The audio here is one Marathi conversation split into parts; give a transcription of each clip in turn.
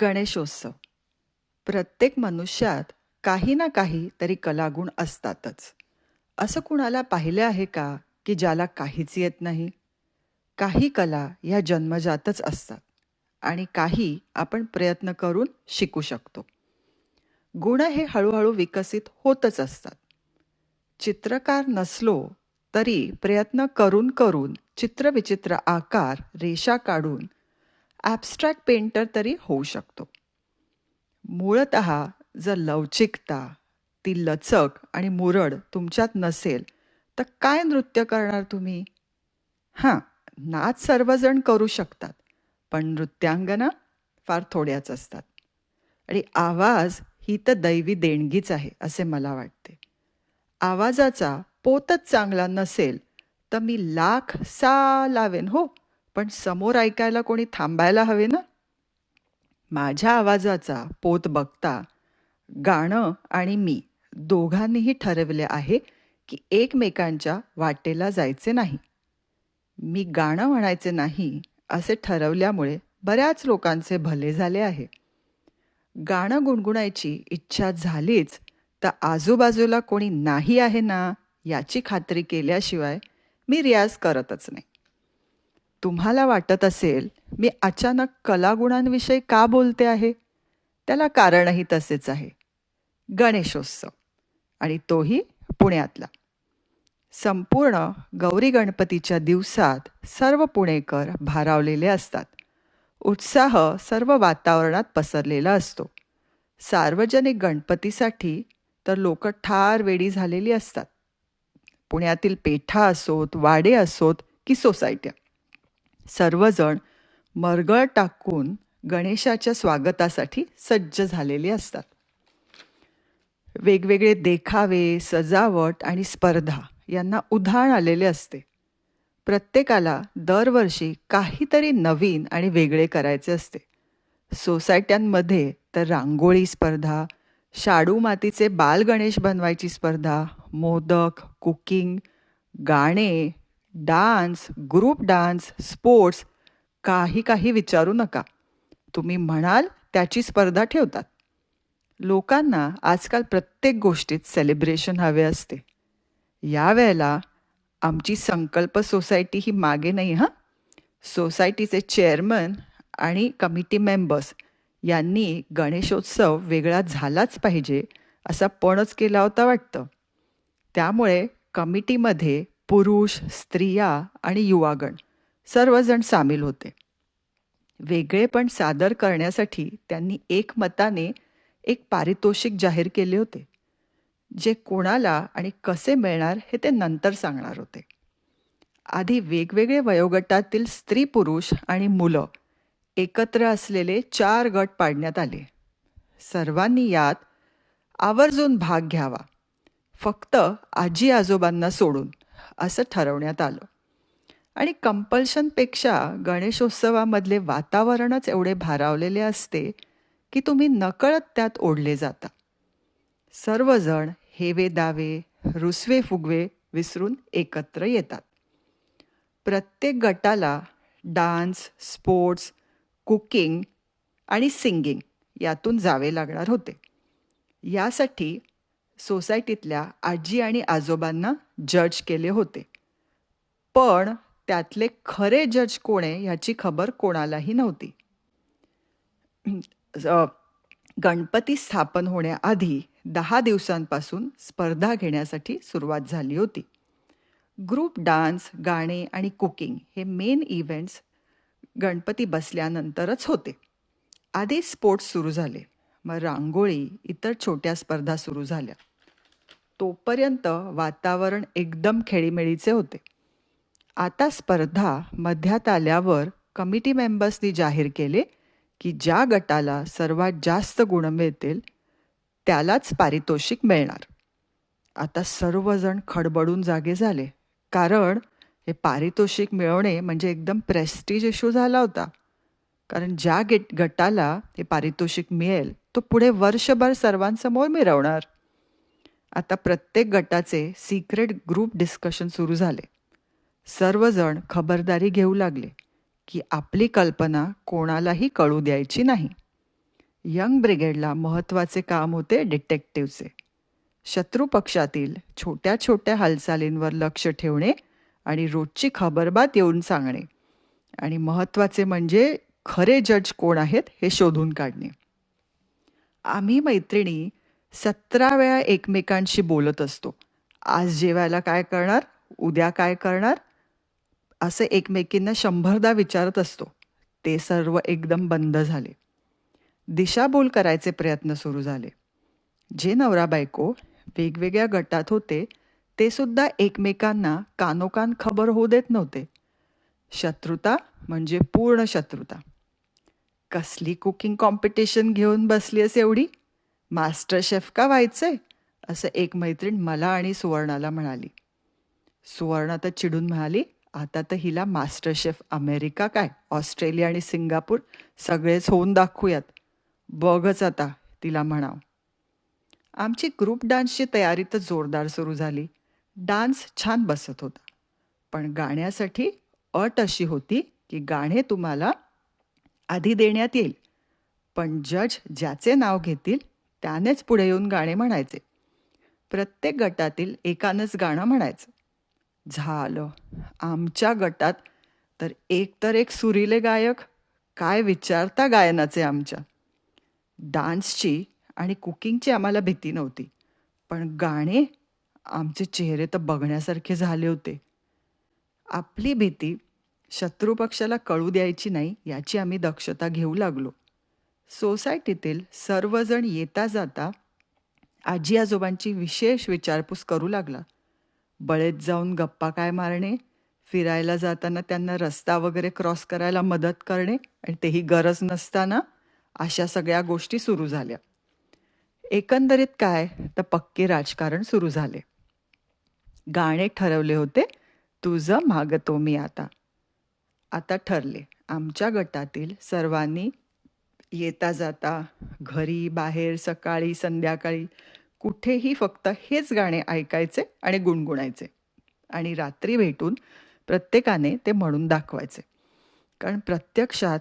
गणेशोत्सव. प्रत्येक मनुष्यात काही ना काही तरी कलागुण असतातच. असं कुणाला पाहिलं आहे का की ज्याला काहीच येत नाही? काही कला या जन्मजातच असतात आणि काही आपण प्रयत्न करून शिकू शकतो. गुण हे हळूहळू विकसित होतच असतात. चित्रकार नसलो तरी प्रयत्न करून करून चित्रविचित्र आकार रेषा काढून ॲबस्ट्रॅक्ट पेंटर तरी होऊ शकतो. मूळत जर लवचिकता ती लचक आणि मुरड तुमच्यात नसेल तर काय नृत्य करणार तुम्ही? हां नाच सर्वजण करू शकतात पण नृत्यांगना फार थोड्याच असतात. आणि आवाज ही तर दैवी देणगीच आहे असे मला वाटते. आवाजाचा पोतच चांगला नसेल तर मी लाख सा लावेन हो. पण समोर ऐकायला कोणी थांबायला हवे ना? माझ्या आवाजाचा पोत बघता गाणं आणि मी दोघांनीही ठरवले आहे की एकमेकांच्या वाटेला जायचे नाही. मी गाणं म्हणायचे नाही असे ठरवल्यामुळे बऱ्याच लोकांचे भले झाले आहे. गाणं गुणगुणायची इच्छा झालीच तर आजूबाजूला कोणी नाही आहे ना याची खात्री केल्याशिवाय मी रियाज करतच नाही. तुम्हाला वाटत असेल मी अचानक कलागुणांविषयी का बोलते आहे? त्याला कारणही तसेच आहे. गणेशोत्सव. आणि तोही पुण्यातला. संपूर्ण गौरी गणपतीच्या दिवसात सर्व पुणेकर भारावलेले असतात. उत्साह सर्व वातावरणात पसरलेला असतो. सार्वजनिक गणपतीसाठी तर लोक ठार वेडी झालेली असतात. पुण्यातील पेठा असोत वाडे असोत की सोसायट्या. सर्वजण मरगळ टाकून गणेशाच्या स्वागतासाठी सज्ज झालेले असतात. वेगवेगळे देखावे सजावट आणि स्पर्धा यांना उधाण आलेले असते. प्रत्येकाला दरवर्षी काहीतरी नवीन आणि वेगळे करायचे असते. सोसायट्यांमध्ये तर रांगोळी स्पर्धा शाडू मातीचे बाल गणेश बनवायची स्पर्धा मोदक कुकिंग गाणे डान्स ग्रुप डान्स स्पोर्ट्स काही काही विचारू नका. तुम्ही म्हणाल त्याची स्पर्धा ठेवतात. लोकांना आजकाल प्रत्येक गोष्टीत सेलिब्रेशन हवे असते. यावेळेला आमची संकल्प सोसायटी ही मागे नाही हां? सोसायटीचे चेअरमन आणि कमिटी मेंबर्स यांनी गणेशोत्सव वेगळा झालाच पाहिजे असा पणच केला होता वाटतं. त्यामुळे कमिटीमध्ये पुरुष स्त्रिया आणि युवागण सर्वजण सामील होते. वेगळेपण सादर करण्यासाठी त्यांनी एकमताने एक पारितोषिक जाहीर केले होते जे कोणाला आणि कसे मिळणार हे ते नंतर सांगणार होते. आधी वेगवेगळे वयोगटातील स्त्री पुरुष आणि मुलं एकत्र असलेले चार गट पाडण्यात आले. सर्वांनी यात आवर्जून भाग घ्यावा. फक्त आजी आजोबांना सोडून असं ठरवण्यात आलं. आणि कंपल्शनपेक्षा गणेशोत्सवामधले वातावरणच एवढे भारावलेले असते की तुम्ही नकळत त्यात ओढले जाता. सर्वजण हेवे दावे रुसवे फुगवे विसरून एकत्र येतात. प्रत्येक गटाला डान्स स्पोर्ट्स कुकिंग आणि सिंगिंग यातून जावे लागणार होते. यासाठी सोसायटीतल्या आजी आणि आजोबांना जज केले होते. पण त्यातले खरे जज कोणे ह्याची खबर कोणालाही नव्हती. गणपती स्थापन होण्याआधी दहा दिवसांपासून स्पर्धा घेण्यासाठी सुरुवात झाली होती. ग्रुप डान्स गाणे आणि कुकिंग हे मेन इव्हेंट्स गणपती बसल्यानंतरच होते. आधी स्पोर्ट्स सुरू झाले. मग रांगोळी इतर छोट्या स्पर्धा सुरू झाल्या. तोपर्यंत वातावरण एकदम खेळीमेळीचे होते. आता स्पर्धा मध्यात आल्यावर कमिटी मेंबर्सनी जाहीर केले की ज्या गटाला सर्वात जास्त गुण मिळतील त्यालाच पारितोषिक मिळणार. आता सर्वजण खडबडून जागे झाले. कारण हे पारितोषिक मिळवणे म्हणजे एकदम प्रेस्टिज इश्यू झाला होता. कारण ज्या गेट गटाला हे पारितोषिक मिळेल तो पुढे वर्षभर सर्वांसमोर मिरवणार. आता प्रत्येक गटाचे सिक्रेट ग्रुप डिस्कशन सुरू झाले. सर्वजण खबरदारी घेऊ लागले की आपली कल्पना कोणालाही कळू द्यायची नाही. यंग ब्रिगेडला महत्त्वाचे काम होते डिटेक्टिव्हचे शत्रू पक्षातील छोट्या छोट्या हालचालींवर लक्ष ठेवणे आणि रोजची खबरबात येऊन सांगणे. आणि महत्त्वाचे म्हणजे खरे जज कोण आहेत हे शोधून काढणे. आम्ही मैत्रिणी सतरा वेळा एकमेकांशी बोलत असतो. आज जेवायला काय करणार? उद्या काय करणार? असं एकमेकींना शंभरदा विचारत असतो. ते सर्व एकदम बंद झाले. दिशाभूल करायचे प्रयत्न सुरू झाले. जे नवरा बायको वेगवेगळ्या गटात होते ते सुद्धा एकमेकांना कानोकान खबर होऊ देत नव्हते. शत्रुता म्हणजे पूर्ण शत्रुता. कसली कुकिंग कॉम्पिटिशन घेऊन बसलीस एवढी मास्टर शेफ का व्हायचंय? असं एक मैत्रीण मला आणि सुवर्णाला म्हणाली. सुवर्ण तर चिडून म्हणाली आता तर हिला मास्टर शेफ अमेरिका काय ऑस्ट्रेलिया आणि सिंगापूर सगळेच होऊन दाखवूयात. बघच आता तिला म्हणाव. आमची ग्रुप डान्सची तयारी तर जोरदार सुरू झाली. डान्स छान बसत होता. पण गाण्यासाठी अट अशी होती की गाणे तुम्हाला आधी देण्यात येईल पण जज ज्याचे नाव घेतील त्यानेच पुढे येऊन गाणे म्हणायचे. प्रत्येक गटातील एकानंच गाणं म्हणायचं. झालं. आमच्या गटात तर एक तर एक सुरीले गायक. काय विचारता गायनाचे आमच्या. डान्सची आणि कुकिंगची आम्हाला भीती नव्हती. पण गाणे आमचे चेहरे तर बघण्यासारखे झाले होते. आपली भीती शत्रुपक्षाला कळू द्यायची नाही याची आम्ही दक्षता घेऊ लागलो. सोसायटीतील सर्वजण येता जाता आजी आजोबांची विशेष विचारपूस करू लागला. बळेत जाऊन गप्पा काय मारणे फिरायला जाताना त्यांना रस्ता वगैरे क्रॉस करायला मदत करणे आणि तेही गरज नसताना अशा सगळ्या गोष्टी सुरू झाल्या. एकंदरीत काय तर पक्के राजकारण सुरू झाले. गाणे ठरवले होते तुझं मागतो मी आता. आता ठरले. आमच्या गटातील सर्वांनी येता जाता घरी बाहेर सकाळी संध्याकाळी कुठेही फक्त हेच गाणे ऐकायचे आणि गुणगुणायचे. आणि रात्री भेटून प्रत्येकाने ते म्हणून दाखवायचे. कारण प्रत्यक्षात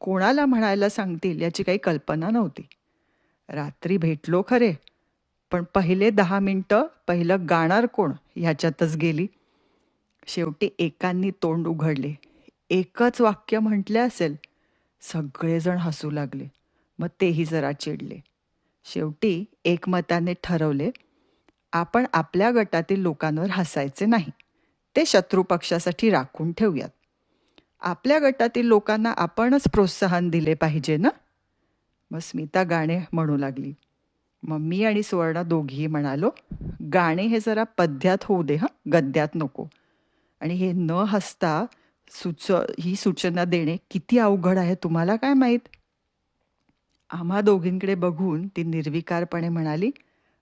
कोणाला म्हणायला सांगतील याची काही कल्पना नव्हती. रात्री भेटलो खरे पण पहिले दहा मिनटं पहिलं गाणार कोण ह्याच्यातच गेली. शेवटी एकांनी तोंड उघडले. एकच वाक्य म्हटले असेल सगळेजण हसू लागले. मग तेही जरा चिडले. शेवटी एकमताने ठरवले आपण आपल्या गटातील लोकांवर हसायचे नाही. ते शत्रू पक्षासाठी राखून ठेवूयात. आपल्या गटातील लोकांना आपणच प्रोत्साहन दिले पाहिजे ना? मग स्मिता गाणे म्हणू लागली. मग मी आणि सुवर्णा दोघीही म्हणालो गाणे हे जरा पद्यात होऊ दे हं गद्यात नको. आणि हे न हसता सुच ही सूचना देणे किती अवघड आहे तुम्हाला काय माहीत? आम्हा दोघींकडे बघून ती निर्विकारपणे म्हणाली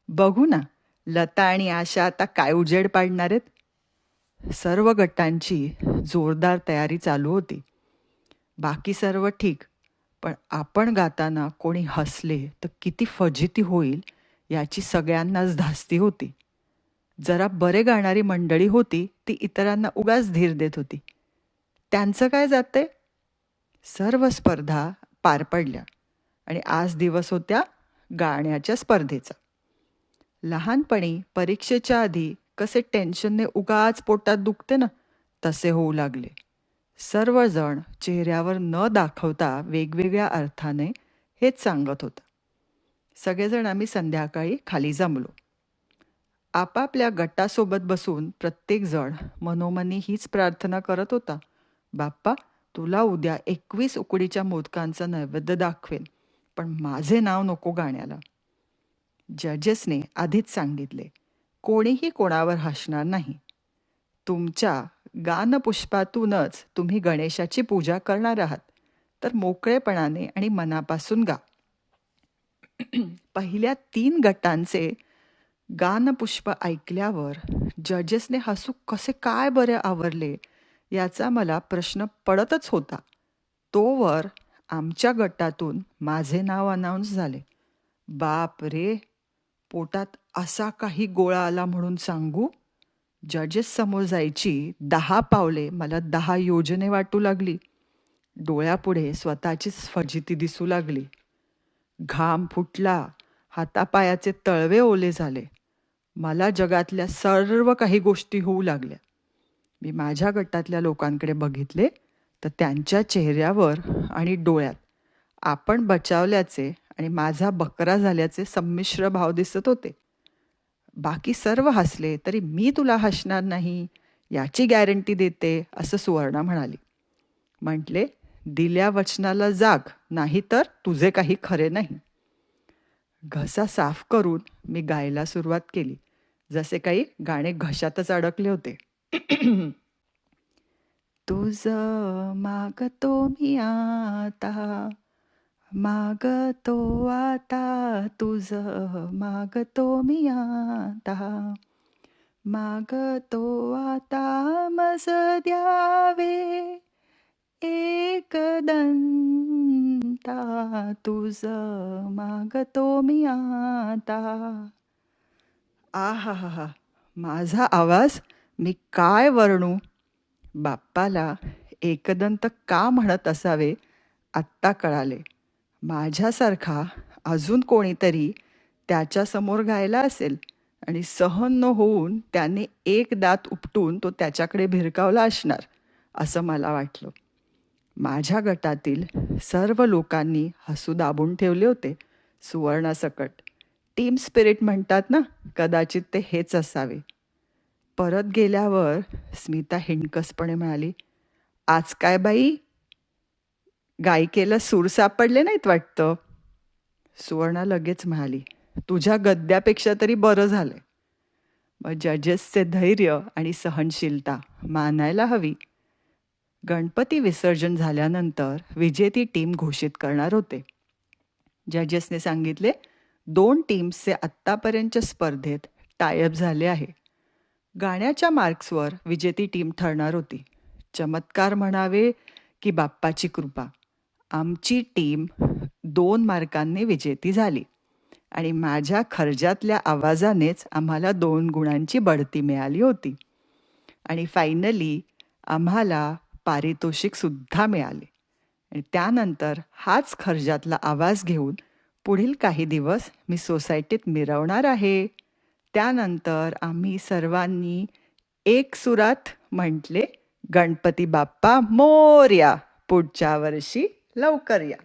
बघू ना लता आणि आशा आता काय उजेड पाडणार आहेत? सर्व गटांची जोरदार तयारी चालू होती. बाकी सर्व ठीक पण आपण गाताना कोणी हसले तर किती फजिती होईल याची सगळ्यांनाच धास्ती होती. जरा बरे गाणारी मंडळी होती ती इतरांना उगाच धीर देत होती. त्यांचं काय जाते सर्व स्पर्धा पार पडल्या आणि आज दिवस होत्या गाण्याच्या स्पर्धेचा. लहानपणी परीक्षेच्या आधी कसे टेन्शनने उगाच पोटात दुखते ना तसे होऊ लागले. सर्वजण चेहऱ्यावर न दाखवता वेगवेगळ्या अर्थाने हेच सांगत होतं. सगळेजण आम्ही संध्याकाळी खाली जमलो. आपापल्या गटासोबत बसून प्रत्येकजण मनोमनी हीच प्रार्थना करत होता. बाप्पा तुला उद्या एकवीस उकडीच्या मोदकांचं नैवेद्य दाखवेन पण माझे नाव नको गाण्याला. जजेसने आधीच सांगितले कोणीही कोणावर हसणार नाही. तुमच्या गानपुष्पातूनच तुम्ही गणेशाची पूजा करणार आहात तर मोकळेपणाने आणि मनापासून गा. पहिल्या तीन गटांचे गानपुष्प ऐकल्यावर जजेसने हसू कसे काय बरे आवरले याचा मला प्रश्न पडतच होता. तोवर आमच्या गटातून माझे नाव अनाऊन्स झाले. बाप रे पोटात असा काही गोळा आला म्हणून सांगू? जजेस समोर जायची दहा पावले मला दहा योजने वाटू लागली. डोळ्यापुढे स्वतःचीच फजिती दिसू लागली. घाम फुटला हातापायाचे तळवे ओले झाले. मला जगातल्या सर्व काही गोष्टी होऊ लागल्या. मी माझ्या गटातल्या लोकांकडे बघितले तर त्यांच्या चेहऱ्यावर आणि डोळ्यात आपण बचावल्याचे आणि माझा बकरा झाल्याचे संमिश्र भाव दिसत होते. बाकी सर्व हसले तरी मी तुला हसणार नाही याची गॅरंटी देते असं सुवर्णा म्हणाली. म्हटले दिल्या वचनाला जाग नाही तर तुझे काही खरे नाही. घसा साफ करून मी गायला सुरुवात केली. जसे काही गाणे घशातच अडकले होते. तुझ मागतो मी आता मागतो आता तुझ मागतो मी आता मागतो आता मज द्यावे एक दंता तुझ मागतो मी आता. आहा हा हा माझा आवाज मी काय वर्णू बाप्पाला एकदंत का म्हणत असावे? आत्ता कळाले. माझ्यासारखा अजून कोणीतरी त्याच्यासमोर गायला असेल आणि सहन न होऊन त्याने एक दात उपटून तो त्याच्याकडे भिरकावला असणार असं मला वाटलं. माझ्या गटातील सर्व लोकांनी हसू दाबून ठेवले होते सुवर्णासकट. टीम स्पिरिट म्हणतात ना कदाचित ते हेच असावे. परत गेल्यावर स्मिता हिणकसपणे म्हणाली आज काय बाई? गायिकेला सूर सापडले नाहीत वाटतं. सुवर्णा लगेच म्हणाली तुझ्या गद्यापेक्षा तरी बरं झालंय. मग जजेसचे धैर्य आणि सहनशीलता मानायला हवी. गणपती विसर्जन झाल्यानंतर विजेती टीम घोषित करणार होते. जजेसने सांगितले दोन टीम्सचे आत्तापर्यंतच्या स्पर्धेत टायअप झाले आहे. गाण्याच्या मार्क्सवर विजेती टीम ठरणार होती. चमत्कार म्हणावे की बाप्पाची कृपा. आमची टीम दोन मार्कांनी विजेती झाली आणि माझ्या खर्जातल्या आवाजानेच आम्हाला दोन गुणांची बढती मिळाली होती. आणि फायनली आम्हाला पारितोषिकसुद्धा मिळाले. आणि त्यानंतर हाच खर्जातला आवाज घेऊन पुढील काही दिवस मी सोसायटीत मिरवणार आहे. त्यानंतर आम्ही सर्वांनी एक सुरात म्हटले गणपती बाप्पा मोर्या पुढच्या वर्षी लवकर या.